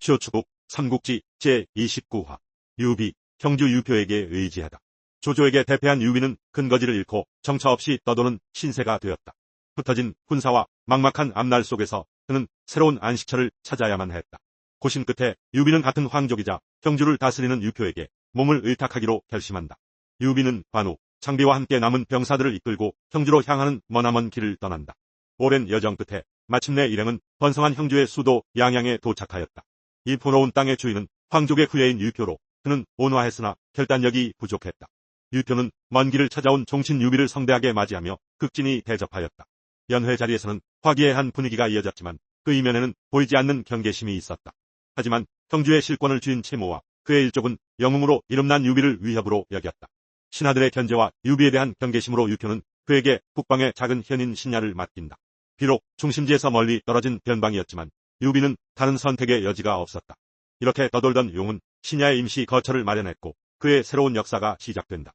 쇼추국 삼국지 제29화 유비 형주 유표에게 의지하다. 조조에게 대패한 유비는 근거지를 잃고 정처 없이 떠도는 신세가 되었다. 흩어진 군사와 막막한 앞날 속에서 그는 새로운 안식처를 찾아야만 했다. 고심 끝에 유비는 같은 황족이자 형주를 다스리는 유표에게 몸을 의탁하기로 결심한다. 유비는 관우, 장비와 함께 남은 병사들을 이끌고 형주로 향하는 머나먼 길을 떠난다. 오랜 여정 끝에 마침내 일행은 번성한 형주의 수도 양양에 도착하였다. 이 포로운 땅의 주인은 황족의 후예인 유표로 그는 온화했으나 결단력이 부족했다. 유표는 먼 길을 찾아온 종친 유비를 성대하게 맞이하며 극진히 대접하였다. 연회 자리에서는 화기애애한 분위기가 이어졌지만 그 이면에는 보이지 않는 경계심이 있었다. 하지만 형주의 실권을 쥔 채모와 그의 일족은 영웅으로 이름난 유비를 위협으로 여겼다. 신하들의 견제와 유비에 대한 경계심으로 유표는 그에게 북방의 작은 현인 신야를 맡긴다. 비록 중심지에서 멀리 떨어진 변방이었지만 유비는 다른 선택의 여지가 없었다. 이렇게 떠돌던 용은 신야의 임시 거처를 마련했고 그의 새로운 역사가 시작된다.